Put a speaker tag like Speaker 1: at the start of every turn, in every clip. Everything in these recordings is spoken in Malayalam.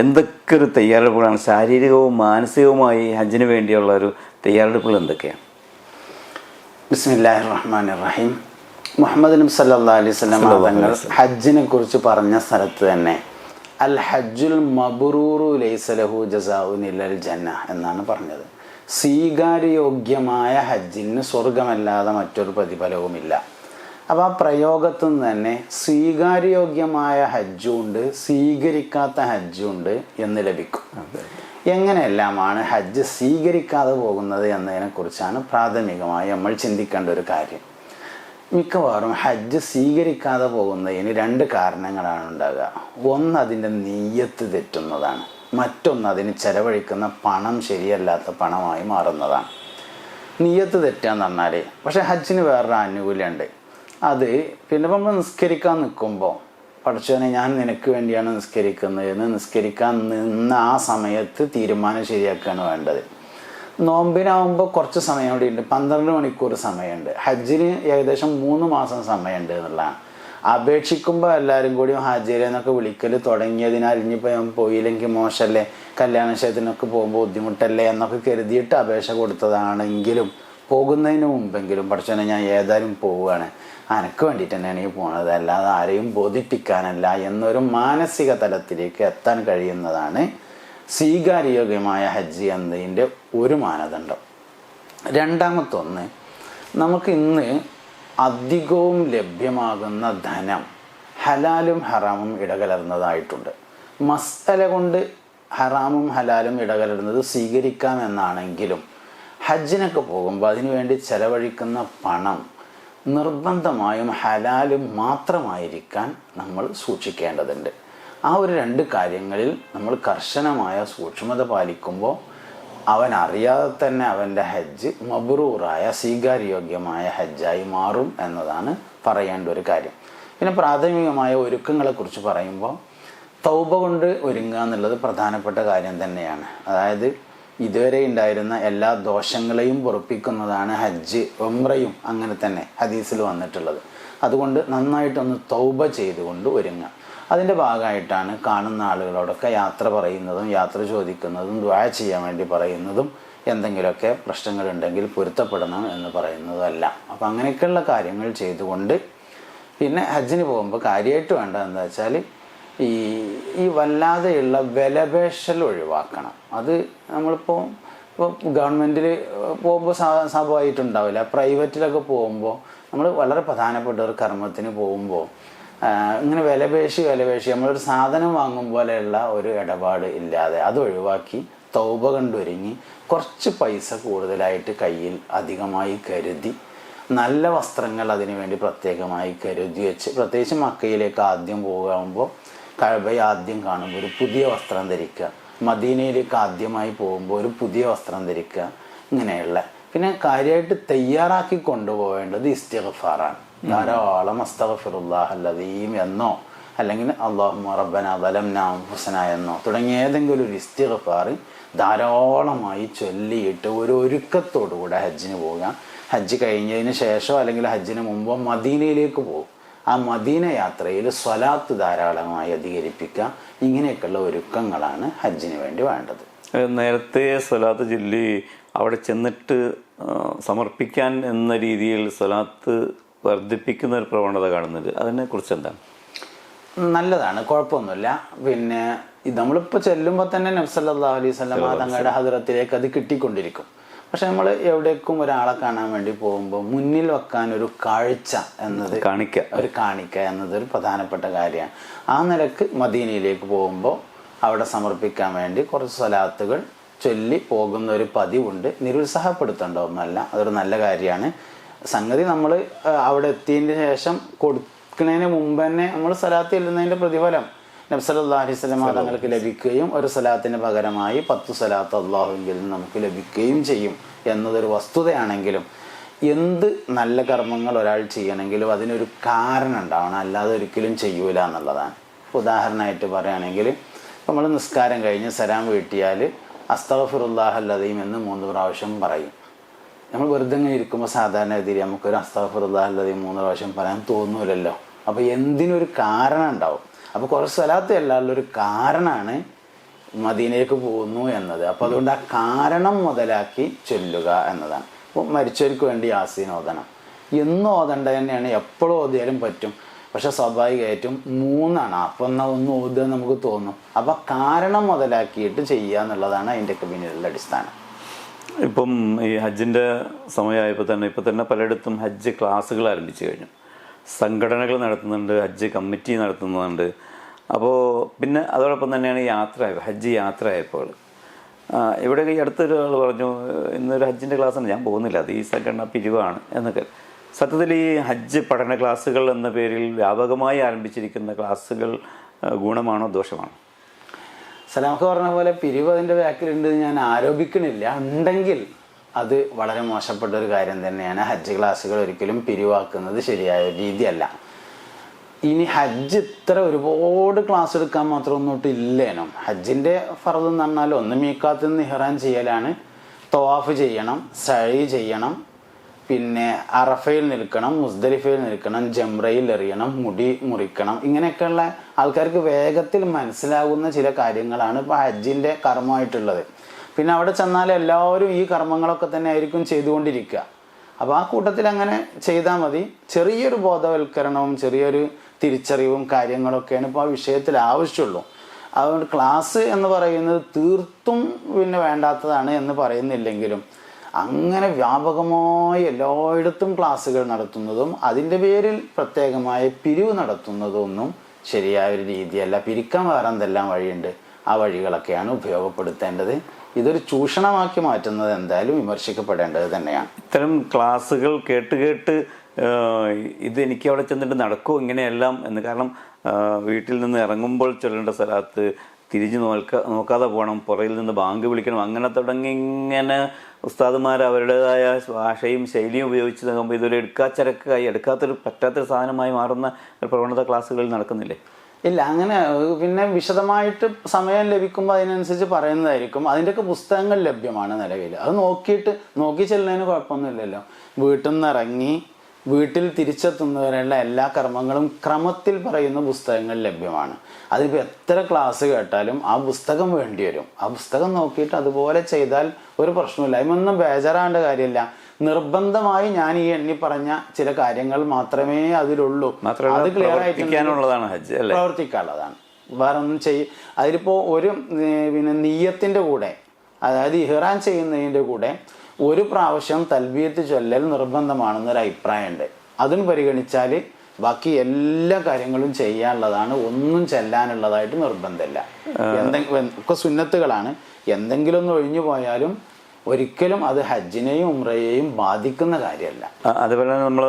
Speaker 1: എന്തൊക്കെ ഒരു തയ്യാറെടുപ്പുകളാണ്? ശാരീരികവും മാനസികവുമായി ഹജ്ജിന് വേണ്ടിയുള്ള ഒരു തയ്യാറെടുപ്പുകൾ എന്തൊക്കെയാണ്?
Speaker 2: ബിസ്മില്ലാഹി റഹ്മാൻ റഹീം മുഹമ്മദ് നബി സല്ലാ അലൈഹി സ്വലം തങ്ങൾ ഹജ്ജിനെ കുറിച്ച് പറഞ്ഞ സ്ഥലത്ത് തന്നെ അൽ ഹജ്ജുൽ മബറൂറു ലൈസലഹു അൽ ജന്ന എന്നാണ് പറഞ്ഞത്. സ്വീകാര്യയോഗ്യമായ ഹജ്ജിന് സ്വർഗമല്ലാതെ മറ്റൊരു പ്രതിഫലവുമില്ല. അപ്പോൾ ആ പ്രയോഗത്തിൽ നിന്ന് തന്നെ സ്വീകാര്യയോഗ്യമായ ഹജ്ജുണ്ട് സ്വീകരിക്കാത്ത ഹജ്ജുണ്ട് എന്ന് ലഭിക്കും. എങ്ങനെയെല്ലാമാണ് ഹജ്ജ് സ്വീകരിക്കാതെ പോകുന്നത് എന്നതിനെക്കുറിച്ചാണ് പ്രാഥമികമായി നമ്മൾ ചിന്തിക്കേണ്ട ഒരു കാര്യം. മിക്കവാറും ഹജ്ജ് സ്വീകരിക്കാതെ പോകുന്നതിന് രണ്ട് കാരണങ്ങളാണ് ഉണ്ടാകുക. ഒന്ന് അതിന്റെ നെയ്യത്ത് തെറ്റുന്നതാണ്. മറ്റൊന്ന് അതിന് ചെലവഴിക്കുന്ന പണം ശരിയല്ലാത്ത പണമായി മാറുന്നതാണ്. നീയത്ത് തെറ്റാന്ന് പറഞ്ഞാൽ പക്ഷേ ഹജ്ജിന് വേറൊരു ആനുകൂല്യമുണ്ട്. അത് പിന്നെ നമ്മൾ നിസ്കരിക്കാൻ നിൽക്കുമ്പോൾ പഠിച്ചവനെ ഞാൻ നിനക്ക് വേണ്ടിയാണ് നിസ്കരിക്കുന്നത്. എന്ന് നിസ്കരിക്കാൻ നിന്ന് ആ സമയത്ത് തീരുമാനം ശരിയാക്കുകയാണ് വേണ്ടത്. നോമ്പിനാവുമ്പോൾ കുറച്ച് സമയം കൂടി ഉണ്ട്. പന്ത്രണ്ട് മണിക്കൂർ സമയമുണ്ട്. ഹജ്ജിന് ഏകദേശം മൂന്ന് മാസം സമയമുണ്ട് എന്നുള്ളതാണ്. അപേക്ഷിക്കുമ്പോൾ എല്ലാവരും കൂടി ഹാജിരെ എന്നൊക്കെ വിളിക്കൽ തുടങ്ങിയതിനാൽ ഇനിയിപ്പോൾ ഞാൻ പോയില്ലെങ്കിൽ മോശമല്ലേ? കല്യാണ വിഷയത്തിനൊക്കെ പോകുമ്പോൾ ബുദ്ധിമുട്ടല്ലേ? എന്നൊക്കെ കരുതിയിട്ട് അപേക്ഷ കൊടുത്തതാണെങ്കിലും പോകുന്നതിന് മുമ്പെങ്കിലും പഠിച്ചനെ ഞാൻ ഏതായാലും പോവുകയാണ്. അനക്ക് വേണ്ടിയിട്ട് തന്നെയാണ് ഈ പോണത്. അല്ലാതെ ആരെയും ബോധിപ്പിക്കാനല്ല എന്നൊരു മാനസിക തലത്തിലേക്ക് എത്താൻ കഴിയുന്നതാണ് സ്വീകാര്യയോഗ്യമായ ഹജ്ജ് എന്നതിന്റെ ഒരു മാനദണ്ഡം. രണ്ടാമത്തൊന്ന് നമുക്ക് ഇന്ന് അധികവും ലഭ്യമാകുന്ന ധനം ഹലാലും ഹറാമും ഇടകലർന്നതായിട്ടുണ്ട്. മസ്തല കൊണ്ട് ഹറാമും ഹലാലും ഇടകലരുന്നത് സ്വീകരിക്കാമെന്നാണെങ്കിലും ഹജ്ജിനൊക്കെ പോകുമ്പോൾ അതിനുവേണ്ടി ചെലവഴിക്കുന്ന പണം നിർബന്ധമായും ഹലാലും മാത്രമായിരിക്കാൻ നമ്മൾ സൂക്ഷിക്കേണ്ടതുണ്ട്. ആ ഒരു രണ്ട് കാര്യങ്ങളിൽ നമ്മൾ കർശനമായ സൂക്ഷ്മത പാലിക്കുമ്പോൾ അവൻ അറിയാതെ തന്നെ അവന്റെ ഹജ്ജ് മബ്രൂറായ സ്വീകാര്യോഗ്യമായ ഹജ്ജായി മാറും എന്നതാണ് പറയേണ്ട ഒരു കാര്യം. പിന്നെ പ്രാഥമികമായ ഒരുക്കങ്ങളെക്കുറിച്ച് പറയുമ്പോൾ തൗബ കൊണ്ട് ഒരുങ്ങുക എന്നുള്ളത് പ്രധാനപ്പെട്ട കാര്യം തന്നെയാണ്. അതായത് ഇതുവരെ ഉണ്ടായിരുന്ന എല്ലാ ദോഷങ്ങളെയും പൊറപ്പിക്കുന്നതാണ് ഹജ്ജ് ഒമ്രയും അങ്ങനെ തന്നെ ഹദീസിൽ വന്നിട്ടുള്ളത്. അതുകൊണ്ട് നന്നായിട്ടൊന്ന് തൗബ ചെയ്തുകൊണ്ട് ഒരുങ്ങുക. അതിന്റെ ഭാഗമായിട്ടാണ് കാണുന്ന ആളുകളോടൊക്കെ യാത്ര പറയുന്നതും യാത്ര ചോദിക്കുന്നതും ദ്വാ ചെയ്യാൻ വേണ്ടി പറയുന്നതും എന്തെങ്കിലുമൊക്കെ പ്രശ്നങ്ങളുണ്ടെങ്കിൽ പൊരുത്തപ്പെടണം എന്ന് പറയുന്നതല്ല. അപ്പോൾ അപ്പം അങ്ങനെയൊക്കെയുള്ള കാര്യങ്ങൾ ചെയ്തുകൊണ്ട് പിന്നെ ഹജ്ജിന് പോകുമ്പോൾ കാര്യമായിട്ട് വേണ്ടത് എന്താ വെച്ചാൽ ഈ ഈ വല്ലാതെയുള്ള വിലപേശൽ ഒഴിവാക്കണം. അത് നമ്മളിപ്പോൾ ഇപ്പോൾ ഗവൺമെന്റിൽ പോകുമ്പോൾ സ്വാഭാവികമായിട്ടുണ്ടാവില്ല പ്രൈവറ്റിലൊക്കെ പോകുമ്പോൾ നമ്മൾ വളരെ പ്രധാനപ്പെട്ട ഒരു കർമ്മത്തിന് പോകുമ്പോൾ ഇങ്ങനെ വിലപേശി വിലപേശി നമ്മളൊരു സാധനം വാങ്ങും പോലെയുള്ള ഒരു ഇടപാട് ഇല്ലാതെ അത് ഒഴിവാക്കി തൗബ കണ്ടൊരുങ്ങി കുറച്ച് പൈസ കൂടുതലായിട്ട് കയ്യിൽ അധികമായി കരുതി നല്ല വസ്ത്രങ്ങൾ അതിനു വേണ്ടി പ്രത്യേകമായി കരുതി വെച്ച് പ്രത്യേകിച്ച് മക്കയിലേക്ക് ആദ്യം പോകുമ്പോൾ കഴബയെ ആദ്യം കാണുമ്പോൾ ഒരു പുതിയ വസ്ത്രം ധരിക്കുക. മദീനയിലേക്ക് ആദ്യമായി പോകുമ്പോൾ ഒരു പുതിയ വസ്ത്രം ധരിക്കുക. ഇങ്ങനെയുള്ള. പിന്നെ കാര്യമായിട്ട് തയ്യാറാക്കി കൊണ്ടുപോകേണ്ടത് ഇസ്തിഗഫാറാണ്. ധാരാളം അസ്തഗ്ഫിറുല്ലാഹല്ലദീം എന്നോ അല്ലെങ്കിൽ അള്ളാഹു റബ്ബന ദലംന ഹുസന എന്നോ തുടങ്ങിയ ഏതെങ്കിലും ഒരു ഇസ്തിഗ്ഫാർ ധാരാളമായി ചൊല്ലിയിട്ട് ഒരു ഒരുക്കത്തോടുകൂടെ ഹജ്ജിന് പോവുക. ഹജ്ജ് കഴിഞ്ഞതിന് ശേഷം അല്ലെങ്കിൽ ഹജ്ജിന് മുമ്പോ മദീനയിലേക്ക് പോകും. ആ മദീന യാത്രയിൽ സ്വലാത്ത് ധാരാളമായി അധികരിപ്പിക്കുക ഇങ്ങനെയൊക്കെയുള്ള ഒരുക്കങ്ങളാണ് ഹജ്ജിന് വേണ്ടി വേണ്ടത്.
Speaker 1: നേരത്തെ സ്വലാത്ത് ജില്ലി അവിടെ ചെന്നിട്ട് സമർപ്പിക്കാൻ എന്ന രീതിയിൽ സ്വലാത്ത് വർദ്ധിപ്പിക്കുന്ന ഒരു പ്രവണത കാണുന്നുണ്ട് അതിനെക്കുറിച്ച് എന്താണ്
Speaker 2: നല്ലതാണ് കുഴപ്പമൊന്നുമില്ല. പിന്നെ നമ്മളിപ്പോൾ ചെല്ലുമ്പോൾ തന്നെ നബ്സല്ലാ അലൈഹി സ്വലം തങ്ങളുടെ ഹദ്രത്തിലേക്ക് അത് കിട്ടിക്കൊണ്ടിരിക്കും. പക്ഷെ നമ്മൾ എവിടേക്കും ഒരാളെ കാണാൻ വേണ്ടി പോകുമ്പോൾ മുന്നിൽ വെക്കാൻ ഒരു കാഴ്ച എന്നത്
Speaker 1: കാണിക്ക.
Speaker 2: ഒരു കാണിക്ക എന്നത് ഒരു പ്രധാനപ്പെട്ട കാര്യമാണ്. ആ നിലയ്ക്ക് മദീനയിലേക്ക് പോകുമ്പോൾ അവിടെ സമർപ്പിക്കാൻ വേണ്ടി കുറച്ച് സ്വലാത്തുകൾ ചൊല്ലി പോകുന്ന ഒരു പതിവുണ്ട്. നിരുത്സാഹപ്പെടുത്തേണ്ട ഒന്നല്ല അതൊരു നല്ല കാര്യമാണ്. സംഗതി നമ്മൾ അവിടെ എത്തിയതിന് ശേഷം കൊടുക്കുന്നതിന് മുമ്പ് തന്നെ നമ്മൾ സ്വലാത്ത് ചെല്ലുന്നതിന്റെ പ്രതിഫലം നബ്സല്ലാ അലൈസ്ലാം തങ്ങൾക്ക് ലഭിക്കുകയും ഒരു സ്വലാത്തിന് പകരമായി പത്ത് സ്വലാത്ത് അള്ളാഹുവിൽ നമുക്ക് ലഭിക്കുകയും ചെയ്യും. എന്നതൊരു വസ്തുതയാണെങ്കിലും എന്ത് നല്ല കർമ്മങ്ങൾ ഒരാൾ ചെയ്യണമെങ്കിലും അതിനൊരു കാരണം ഉണ്ടാവണം അല്ലാതെ ഒരിക്കലും ചെയ്യൂല എന്നുള്ളതാണ്. ഉദാഹരണമായിട്ട് പറയുകയാണെങ്കിൽ നമ്മൾ നിസ്കാരം കഴിഞ്ഞ് സലാം വീട്ടിയാൽ അസ്തഫുറുല്ലാഹല്ലതയും എന്ന് മൂന്ന് പ്രാവശ്യം പറയും. നമ്മൾ വെറുതെ ഇങ്ങനെ ഇരിക്കുമ്പോൾ സാധാരണ രീതിയിൽ നമുക്കൊരു അസ്തഫുറുല്ലാഹല്ലതയും മൂന്ന് പ്രാവശ്യം പറയാൻ തോന്നൂലല്ലോ. അപ്പോൾ എന്തിനൊരു കാരണം ഉണ്ടാവും അപ്പോൾ കുറച്ച് സ്ഥലത്ത് എല്ലാവരും ഒരു കാരണമാണ് മദീനയിലേക്ക് പോകുന്നു എന്നത്. അപ്പോൾ അതുകൊണ്ട് ആ കാരണം മുതലാക്കി ചൊല്ലുക എന്നതാണ്. അപ്പോൾ മരിച്ചവർക്ക് വേണ്ടി യാസീൻ ഓതണം എന്നും ഓതണ്ട തന്നെയാണ് എപ്പോഴും ഓതിയാലും പറ്റും. പക്ഷെ സ്വാഭാവികമായിട്ടും മൂന്നാണ്. അപ്പം എന്നാൽ ഒന്ന് ഓതുക നമുക്ക് തോന്നും. അപ്പം കാരണം മുതലാക്കിയിട്ട് ചെയ്യുക എന്നുള്ളതാണ് അതിന്റെയൊക്കെ പിന്നിലുള്ള അടിസ്ഥാനം.
Speaker 1: ഇപ്പം ഈ ഹജ്ജിന്റെ സമയമായപ്പോൾ തന്നെ ഇപ്പം തന്നെ പലയിടത്തും ഹജ്ജ് ക്ലാസ്സുകൾ ആരംഭിച്ചു കഴിഞ്ഞു. സംഘടനകൾ നടത്തുന്നുണ്ട് ഹജ്ജ് കമ്മിറ്റി നടത്തുന്നുണ്ട്. അപ്പോൾ പിന്നെ അതോടൊപ്പം തന്നെയാണ് യാത്ര ഹജ്ജ് യാത്ര ആയപ്പോൾ ഇവിടെ ഈ അടുത്തൊരു ആൾ പറഞ്ഞു ഇന്നൊരു ഹജ്ജിന്റെ ക്ലാസ്സാണ് ഞാൻ പോകുന്നില്ല അത് ഈ സംഘടന പിരിവാണ് എന്നൊക്കെ. സത്യത്തിൽ ഈ ഹജ്ജ് പഠന ക്ലാസ്സുകൾ എന്ന പേരിൽ വ്യാപകമായി ആരംഭിച്ചിരിക്കുന്ന ക്ലാസ്സുകൾ ഗുണമാണോ ദോഷമാണോ?
Speaker 2: സലാമൊക്കെ പറഞ്ഞ പോലെ പിരിവ് അതിന്റെ ബാക്കിലുണ്ട് ഞാൻ ആരോപിക്കണില്ല. ഉണ്ടെങ്കിൽ അത് വളരെ മോശപ്പെട്ട ഒരു കാര്യം തന്നെയാണ് ഹജ്ജ് ക്ലാസ്സുകൾ ഒരിക്കലും പിരിവാക്കുന്നത് ശരിയായ രീതിയല്ല. ഇനി ഹജ്ജ് ഇത്ര ഒരുപാട് ക്ലാസ് എടുക്കാൻ മാത്രം മാത്രമൊന്നും ഇല്ലേനും. ഹജ്ജിന്റെ ഫറദ് എന്ന് പറഞ്ഞാൽ ഒന്ന് മീക്കാത്തിൽ നിന്ന് ചെയ്യലാണ്. തവാഫ് ചെയ്യണം സഴി ചെയ്യണം പിന്നെ അറഫയിൽ നിൽക്കണം മുസ്ദലിഫയിൽ നിൽക്കണം ജംറയിൽ എറിയണം മുടി മുറിക്കണം. ഇങ്ങനെയൊക്കെയുള്ള ആൾക്കാർക്ക് വേഗത്തിൽ മനസ്സിലാകുന്ന ചില കാര്യങ്ങളാണ് ഇപ്പോൾ ഹജ്ജിന്റെ കർമ്മമായിട്ടുള്ളത്. പിന്നെ അവിടെ ചെന്നാൽ എല്ലാവരും ഈ കർമ്മങ്ങളൊക്കെ തന്നെ ആയിരിക്കും ചെയ്തുകൊണ്ടിരിക്കുക. അപ്പോൾ ആ കൂട്ടത്തിൽ അങ്ങനെ ചെയ്താൽ മതി. ചെറിയൊരു ബോധവൽക്കരണവും ചെറിയൊരു തിരിച്ചറിവും കാര്യങ്ങളൊക്കെയാണ് ഇപ്പോൾ ആ വിഷയത്തിൽ ആവശ്യമുള്ളൂ. അതുകൊണ്ട് ക്ലാസ് എന്ന് പറയുന്നത് തീർത്തും പിന്നെ വേണ്ടാത്തതാണ് എന്ന് പറയുന്നില്ലെങ്കിലും അങ്ങനെ വ്യാപകമായി എല്ലായിടത്തും ക്ലാസ്സുകൾ നടത്തുന്നതും അതിന്റെ പേരിൽ പ്രത്യേകമായ പിരിവ് നടത്തുന്നതൊന്നും ശരിയായ ഒരു രീതിയല്ല. പിരിക്കാൻ വേറെ എന്തെല്ലാം വഴിയുണ്ട്? ആ വഴികളൊക്കെയാണ് ഉപയോഗപ്പെടുത്തേണ്ടത്. ഇതൊരു ചൂഷണമാക്കി മാറ്റുന്നത് എന്തായാലും വിമർശിക്കപ്പെടേണ്ടത് തന്നെയാണ്.
Speaker 1: ഇത്തരം ക്ലാസ്സുകൾ കേട്ട് കേട്ട് ഇത് എനിക്ക് അവിടെ ചെന്നിട്ട് നടക്കുമോ ഇങ്ങനെയെല്ലാം എന്ന് കാരണം വീട്ടിൽ നിന്ന് ഇറങ്ങുമ്പോൾ ചൊല്ലേണ്ട സ്ഥലത്ത് തിരിഞ്ഞു നോക്ക നോക്കാതെ പോകണം പുറയിൽ നിന്ന് ബാങ്ക് വിളിക്കണം അങ്ങനെ തുടങ്ങി ഇങ്ങനെ ഉസ്താദുമാർ അവരുടേതായ ഭാഷയും ശൈലിയും ഉപയോഗിച്ച് നോക്കുമ്പോൾ ഇതൊരു എടുക്കാച്ചരക്കായി എടുക്കാത്തൊരു പറ്റാത്തൊരു സാധനമായി മാറുന്ന ഒരു പ്രവണത ക്ലാസ്സുകളിൽ നടക്കുന്നില്ലേ?
Speaker 2: ഇല്ല അങ്ങനെ പിന്നെ വിശദമായിട്ട് സമയം ലഭിക്കുമ്പോൾ അതിനനുസരിച്ച് പറയുന്നതായിരിക്കും. അതിന്റെയൊക്കെ പുസ്തകങ്ങൾ ലഭ്യമാണ് നിലവിൽ അത് നോക്കിയിട്ട് നോക്കി ചെല്ലുന്നതിന് കുഴപ്പമൊന്നുമില്ലല്ലോ. വീട്ടിൽ നിന്ന് ഇറങ്ങി വീട്ടിൽ തിരിച്ചെത്തുന്നവരെയുള്ള എല്ലാ കർമ്മങ്ങളും ക്രമത്തിൽ പറയുന്ന പുസ്തകങ്ങൾ ലഭ്യമാണ്. അതിപ്പോൾ എത്ര ക്ലാസ് കേട്ടാലും ആ പുസ്തകം വേണ്ടി വരും. ആ പുസ്തകം നോക്കിയിട്ട് അതുപോലെ ചെയ്താൽ ഒരു പ്രശ്നമില്ല അതിനൊന്നും ബേജാറാവേണ്ട കാര്യമില്ല. നിർബന്ധമായി ഞാൻ ഈ എണ്ണി പറഞ്ഞ ചില കാര്യങ്ങൾ മാത്രമേ അതിലുള്ളൂ. അത് ക്ലിയർ ആയിട്ടുള്ളതാണ്
Speaker 1: പ്രവർത്തിക്കാനുള്ളതാണ് ഹജ്ജ്
Speaker 2: പ്രവർത്തിക്കാനുള്ളതാണ്. വേറെ ഒന്നും ചെയ്യ അതിലിപ്പോൾ ഒരു പിന്നെ നീയത്തിന്റെ കൂടെ അതായത് ഇഹ്റാൻ ചെയ്യുന്നതിന്റെ കൂടെ ഒരു പ്രാവശ്യം തൽവീത്ത് ചൊല്ലൽ നിർബന്ധമാണെന്നൊരു അഭിപ്രായമുണ്ട്. അതും പരിഗണിച്ചാൽ ബാക്കി എല്ലാ കാര്യങ്ങളും ചെയ്യാനുള്ളതാണ്. ഒന്നും ചെല്ലാനുള്ളതായിട്ട് നിർബന്ധമില്ല. എന്തെങ്കിലും ഒക്കെ സുന്നത്തുകളാണ്. എന്തെങ്കിലും ഒന്ന് ഒഴിഞ്ഞു പോയാലും ഒരിക്കലും അത് ഹജ്ജിനെയും ഉംറയെയും ബാധിക്കുന്ന കാര്യമല്ല.
Speaker 1: അതുപോലെ തന്നെ നമ്മൾ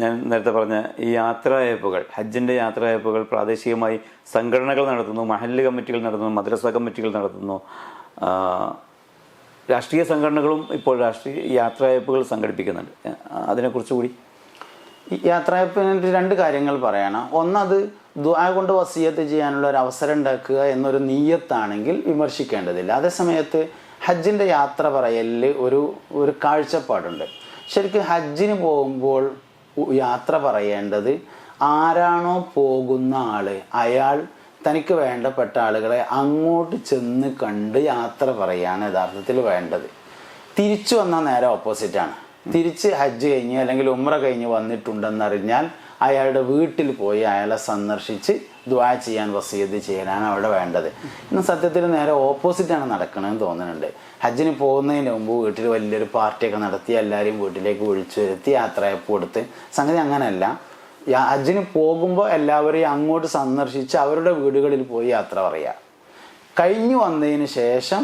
Speaker 1: ഞാൻ നേരത്തെ പറഞ്ഞ ഈ യാത്രായപ്പുകൾ ഹജ്ജിന്റെ യാത്രായപ്പുകൾ പ്രാദേശികമായി സംഘടനകൾ നടത്തുന്നു മഹല്ല് കമ്മിറ്റികൾ നടത്തുന്നു മദ്രസ കമ്മിറ്റികൾ നടത്തുന്നു. രാഷ്ട്രീയ സംഘടനകളും ഇപ്പോൾ രാഷ്ട്രീയ യാത്രായപ്പുകൾ സംഘടിപ്പിക്കുന്നുണ്ട്. അതിനെക്കുറിച്ച് കൂടി.
Speaker 2: ഈ യാത്രയപ്പിന് രണ്ട് കാര്യങ്ങൾ പറയണം. ഒന്നത് ദുആ കൊണ്ട് വസീയത്ത് ചെയ്യാനുള്ള ഒരു അവസരം ഉണ്ടാക്കുക എന്നൊരു നീയത്താണെങ്കിൽ വിമർശിക്കേണ്ടതില്ല. അതേസമയത്ത് ഹജ്ജിന്റെ യാത്ര പറയലിൽ ഒരു ഒരു കാഴ്ചപ്പാടുണ്ട്. ശരിക്കും ഹജ്ജിന് പോകുമ്പോൾ യാത്ര പറയേണ്ടത് ആരാണോ പോകുന്ന ആൾ അയാൾ തനിക്ക് വേണ്ടപ്പെട്ട ആളുകളെ അങ്ങോട്ട് ചെന്ന് കണ്ട് യാത്ര പറയാണ് യഥാർത്ഥത്തിൽ വേണ്ടത്. തിരിച്ചു വന്നാൽ നേരെ ഓപ്പോസിറ്റാണ് തിരിച്ച് ഹജ്ജ് കഴിഞ്ഞ് അല്ലെങ്കിൽ ഉമ്ര കഴിഞ്ഞ് വന്നിട്ടുണ്ടെന്നറിഞ്ഞാൽ അയാളുടെ വീട്ടിൽ പോയി അയാളെ സന്ദർശിച്ച് ദ്വാ ചെയ്യാൻ വസീത് ചെയ്യാനാണ് അവിടെ വേണ്ടത്. ഇന്ന് സത്യത്തിൽ നേരെ ഓപ്പോസിറ്റാണ് നടക്കണമെന്ന് തോന്നുന്നുണ്ട്. ഹജ്ജിന് പോകുന്നതിന് മുമ്പ് വീട്ടിൽ വലിയൊരു പാർട്ടിയൊക്കെ നടത്തി എല്ലാവരെയും വീട്ടിലേക്ക് വിളിച്ചു വരുത്തി യാത്രയപ്പ് കൊടുത്ത്. സംഗതി അങ്ങനെയല്ല ഹജ്ജിന് പോകുമ്പോൾ എല്ലാവരെയും അങ്ങോട്ട് സന്ദർശിച്ച് അവരുടെ വീടുകളിൽ പോയി യാത്ര പറയുക കഴിഞ്ഞു വന്നതിന് ശേഷം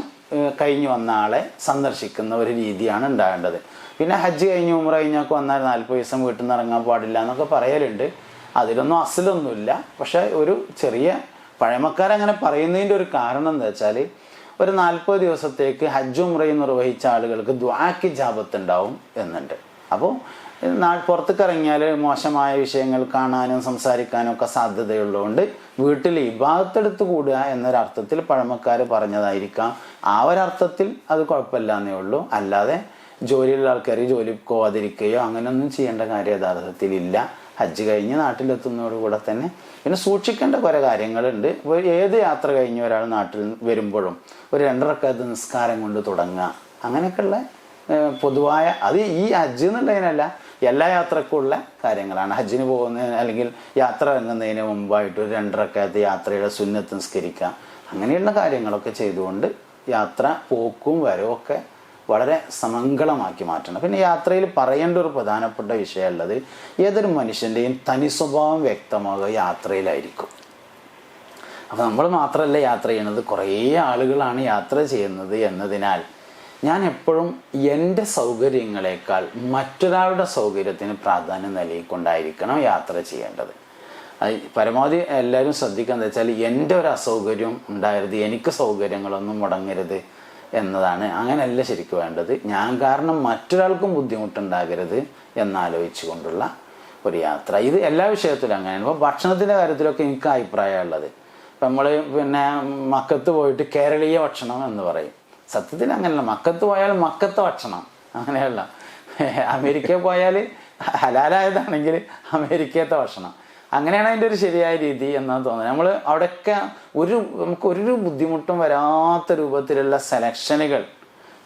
Speaker 2: കഴിഞ്ഞു വന്ന ആളെ സന്ദർശിക്കുന്ന ഒരു രീതിയാണ് ഉണ്ടാകേണ്ടത്. പിന്നെ ഹജ്ജ് കഴിഞ്ഞ് ഉമ്ര കഴിഞ്ഞൊക്കെ വന്നാൽ നാൽപ്പത് ദിവസം വീട്ടിൽ നിന്ന് ഇറങ്ങാൻ പാടില്ല എന്നൊക്കെ പറയലുണ്ട്. അതിലൊന്നും അസലൊന്നുമില്ല. പക്ഷേ ഒരു ചെറിയ പഴമക്കാരങ്ങനെ പറയുന്നതിന്റെ ഒരു കാരണം എന്താ വെച്ചാൽ ഒരു നാൽപ്പത് ദിവസത്തേക്ക് ഹജ്ജ് ഉമ്രയും നിർവഹിച്ച ആളുകൾക്ക് ദ്വാക്ക് ജാപത്ത് ഉണ്ടാവും എന്നുണ്ട്. അപ്പോൾ പുറത്തേക്ക് ഇറങ്ങിയാൽ മോശമായ വിഷയങ്ങൾ കാണാനും സംസാരിക്കാനും ഒക്കെ സാധ്യതയുള്ളതുകൊണ്ട് വീട്ടിൽ ഇബാദത്തെടുത്ത് കൂടുക എന്നൊരർത്ഥത്തിൽ പഴമക്കാർ പറഞ്ഞതായിരിക്കാം. ആ ഒരർത്ഥത്തിൽ അത് കുഴപ്പമില്ല എന്നേ ഉള്ളൂ. അല്ലാതെ ജോലിയുള്ള ആൾക്കാർ ജോലി പോവാതിരിക്കുകയോ അങ്ങനെയൊന്നും ചെയ്യേണ്ട കാര്യം യഥാർത്ഥത്തിൽ ഇല്ല ഹജ്ജ് കഴിഞ്ഞ് നാട്ടിലെത്തുന്നതോടുകൂടെ തന്നെ പിന്നെ സൂക്ഷിക്കേണ്ട കുറേ കാര്യങ്ങളുണ്ട്. ഏത് യാത്ര കഴിഞ്ഞ് ഒരാൾ നാട്ടിൽ വരുമ്പോഴും ഒരു രണ്ടരക്കാലത്ത് നിസ്കാരം കൊണ്ട് തുടങ്ങുക. അങ്ങനെയൊക്കെയുള്ള പൊതുവായ അത് ഈ ഹജ്ജ് എന്നുള്ളതിനല്ല എല്ലാ യാത്രക്കുള്ള കാര്യങ്ങളാണ്. ഹജ്ജിന് പോകുന്നതിന് അല്ലെങ്കിൽ യാത്ര ഇറങ്ങുന്നതിന് മുമ്പായിട്ട് ഒരു രണ്ടരക്കാലത്ത് യാത്രയുടെ സുന്നത്ത് നിസ്കരിക്കുക. അങ്ങനെയുള്ള കാര്യങ്ങളൊക്കെ ചെയ്തുകൊണ്ട് യാത്ര പോക്കും വരവും ഒക്കെ വളരെ സമംഗളമാക്കി മാറ്റണം. പിന്നെ യാത്രയിൽ പറയേണ്ട ഒരു പ്രധാനപ്പെട്ട വിഷയമുള്ളത് ഏതൊരു മനുഷ്യന്റെയും തനി സ്വഭാവം വ്യക്തമാകുക യാത്രയിലായിരിക്കും. അപ്പോൾ നമ്മൾ മാത്രമല്ല യാത്ര ചെയ്യുന്നത് കുറേ ആളുകളാണ് യാത്ര ചെയ്യുന്നത് എന്നതിനാൽ ഞാൻ എപ്പോഴും എന്റെ സൗകര്യങ്ങളെക്കാൾ മറ്റൊരാളുടെ സൗകര്യത്തിന് പ്രാധാന്യം നൽകിക്കൊണ്ടായിരിക്കണം യാത്ര ചെയ്യേണ്ടത്. അത് പരമാവധി എല്ലാവരും ശ്രദ്ധിക്കുക എന്താ വെച്ചാൽ എന്റെ ഒരു അസൗകര്യം ഉണ്ടാകരുത് എനിക്ക് സൗകര്യങ്ങളൊന്നും മുടങ്ങരുത്. എന്നതാണ്. അങ്ങനെയല്ല ശരിക്കും വേണ്ടത്. ഞാൻ കാരണം മറ്റൊരാൾക്കും ബുദ്ധിമുട്ടുണ്ടാകരുത് എന്നാലോചിച്ചു കൊണ്ടുള്ള ഒരു യാത്ര. ഇത് എല്ലാ വിഷയത്തിലും അങ്ങനെയാണ്. ഇപ്പോൾ ഭക്ഷണത്തിന്റെ കാര്യത്തിലൊക്കെ എനിക്ക് അഭിപ്രായമുള്ളത്. നമ്മൾ പിന്നെ മക്കത്ത് പോയിട്ട് കേരളീയ ഭക്ഷണം എന്ന് പറയും. സത്യത്തിൽ അങ്ങനെയല്ല. മക്കത്ത് പോയാൽ മക്കത്തെ ഭക്ഷണം. അങ്ങനെയല്ല. അമേരിക്കയിൽ പോയാൽ ഹലാലായതാണെങ്കിൽ അമേരിക്കത്തെ ഭക്ഷണം. അങ്ങനെയാണ് അതിന്റെ ഒരു ശരിയായ രീതി എന്നാണ് തോന്നുന്നത്. നമ്മൾ അവിടെയൊക്കെ ഒരു നമുക്ക് ഒരു ബുദ്ധിമുട്ടും വരാത്ത രൂപത്തിലുള്ള സെലക്ഷനുകൾ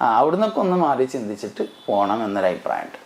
Speaker 2: അവിടുന്നൊക്കെ ഒന്ന് മാറി ചിന്തിച്ചിട്ട് പോകണം എന്നൊരു അഭിപ്രായമുണ്ട്